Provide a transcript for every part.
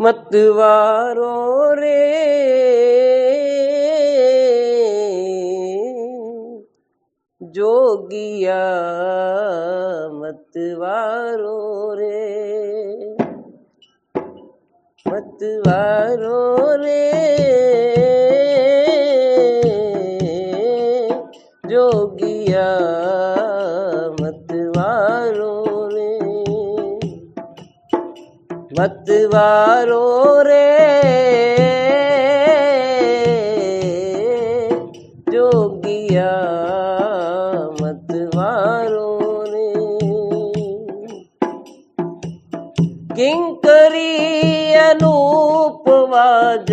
मतवारो रे। जोगिया मतवारो रे। मतवारो रे। जोगिया मतवारो रे जोगिया मतवारो रे किंकरी अनूप वाज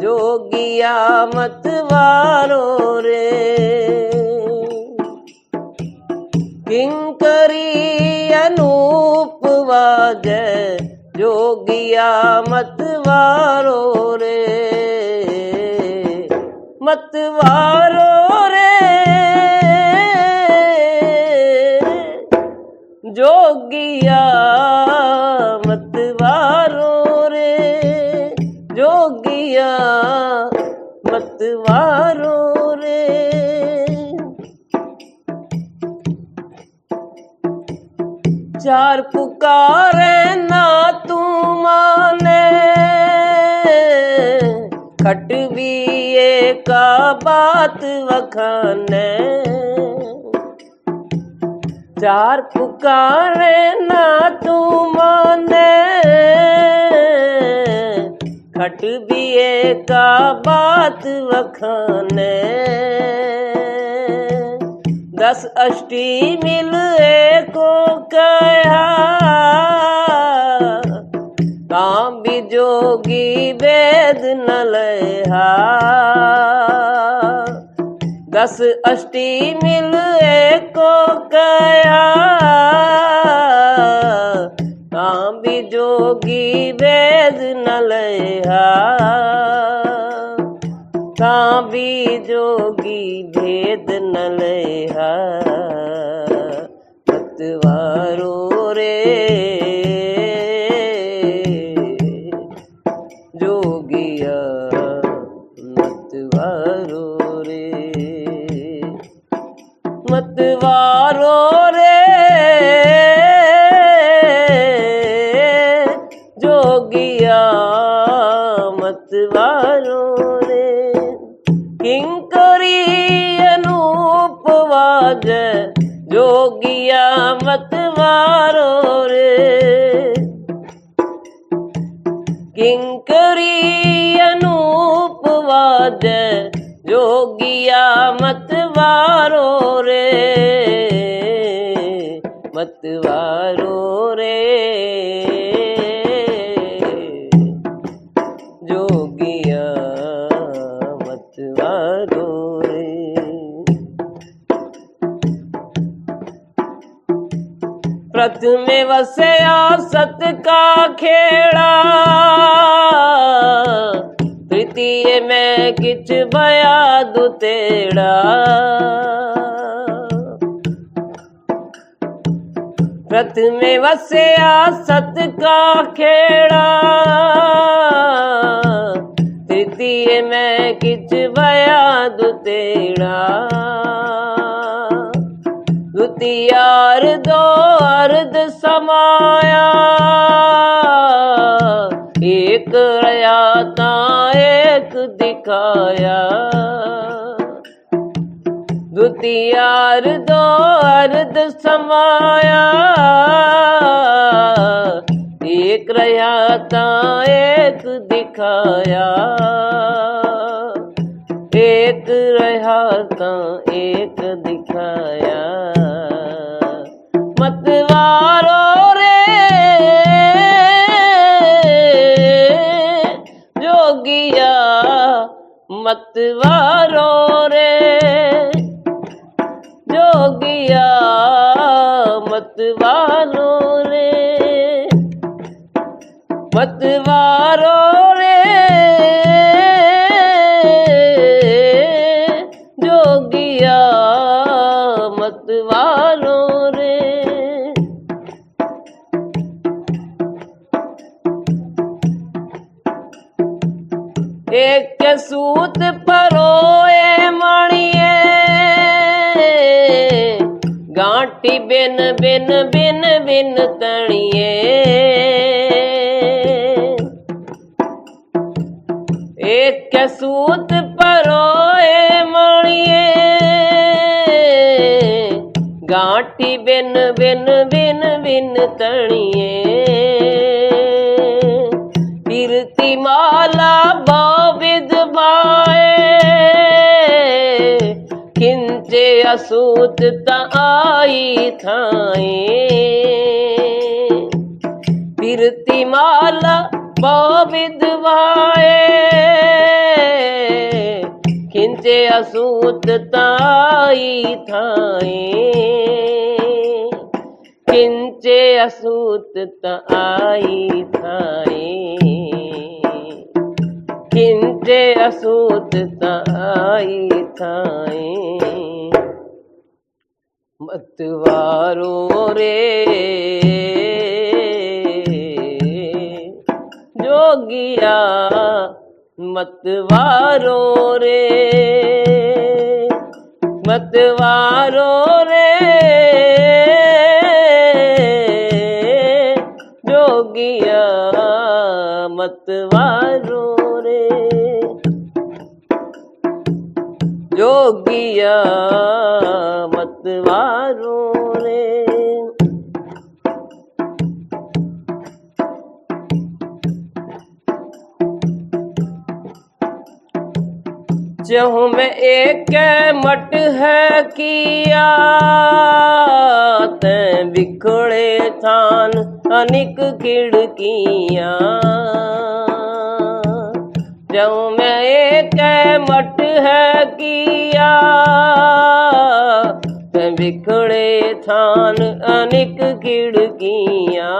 जोगिया मतवारो रे किंकरी जोगिया मतवारो रे मतवारो रे जोगिया मतवारो रे जोगिया मतवारो रे। चार पुकारे ना का बात वखाने। चार पुकारे ना तू माने। खट भी का बात वखाने। दस अष्टी मिल को कहा भी जोगी वेद न लहा दस अष्टी मिल को कहा काम भी जोगी वेद न काबी जोगी भेद न लेहा मतवारो रे मतवारो रे जोगिया मतवारो रे। किंकरी अनूप वाज जोगिया मतवारो रे। किंकरी अनूप वाज जोगिया मतवारो रे मतवारो रे। जोगिया मतवारो रे। प्रथमे वसया सत का खेड़ा तृतीय में किच भया दुतेड़ा प्रथमे वसया सत का खेड़ा। तृतीय में किच भया दुतेड़ा द्वितीयार दो अर्ध समाया। एक रया दिखाया। द्वितीयार दो अर्ध समाया। एक रहा था एक दिखाया। एक रहा ता एक दिखाया। मतवारो मतवारो रे जोगिया मतवारो रे मतवारो रे जोगिया ਇੱਕ ਸੂਤ ਪਰੋਏ ਮਣੀਏ। ਗਾਂਟੀ ਬਿਨ ਬਿਨ ਬਿਨ ਬਿਨ ਤਣੀਏ। ਇੱਕ ਸੂਤ ਪਰੋਏ ਮਣੀਏ। ਗਾਂਟੀ ਬਿਨ ਬਿਨ ਬਿਨ ਬਿਨ ਤਣੀਏ। ਕਿਰਤੀ ਮਾਲਾ ਬਾ असूत आई थाए। फिरती माला विधवाए। खिंचे असूत आई थाए। खिंचे असूत आई थाए। खिंचे असूत आई थाए। મતવારો રે. જોગિયા મતવારો રે. મતવારો રે. જોગિયા મતવારો રે. જોગિયા जहूँ में एक मट है किया, ते बिखड़े थान अनिक खिड़किया। जहूँ में एक मट है किया बिखड़े थान अनिक खिड़किया।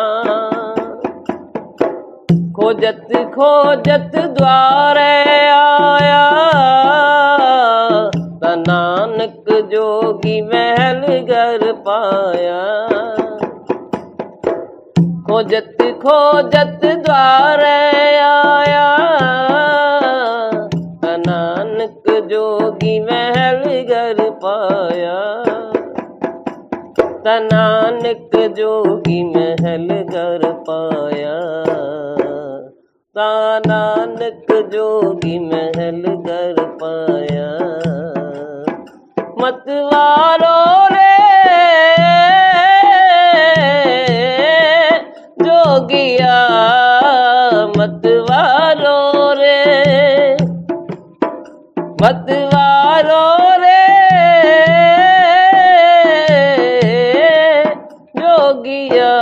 खोजत खोजत द्वारे आया जोगी महल घर पाया। खोजत खोजत द्वार आया। नानक जोगी महल घर पाया। नानक जोगी महल घर पाया। नानक जोगी महल घर पाया। मतवारो रे जोगिया मतवारो रे मतवारो रे जोगिया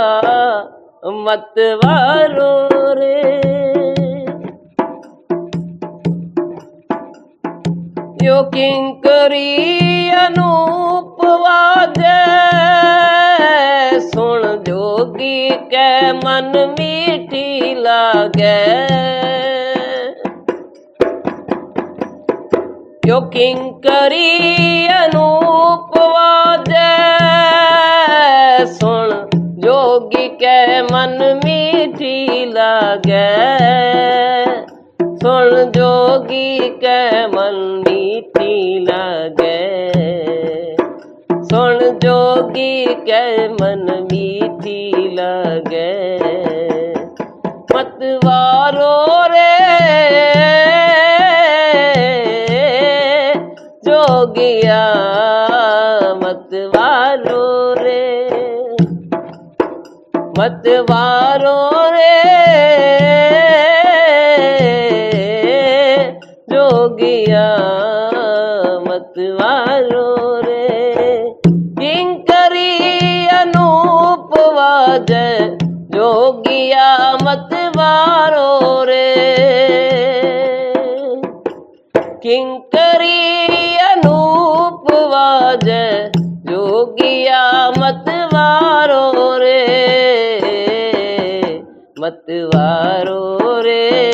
मतवारो यो किंकरी अनूप वाजे सुन जोगी के मन मीठी लागे। यो किंकरी अनूप वाजे सुन जोगी के मन मीठी लागे। सुन जोगी के मन मीठी लागे। सुन जोगी के मन मीठी लगे। मतवारो रे। जोगिया मतवारो रे। मतवारो रे। जोगिया मतवारो रे। किंकरी अनूप वाजय जोगिया मतवारो रे। किंकरी अनूप वाजय जोगिया मतवारो रे। मतवारो रे।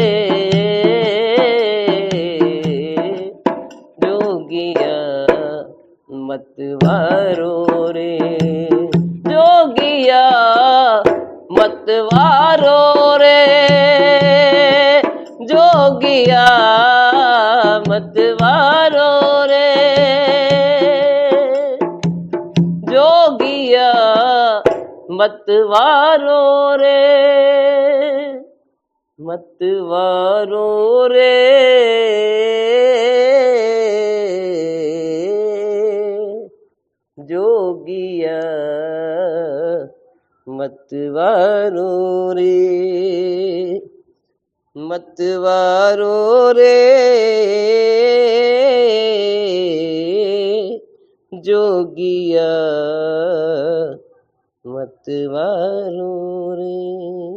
मतवारो रे मतवारो रे। जोगिया मतवारो रे मतवारो रे। जोगिया मतवारो रे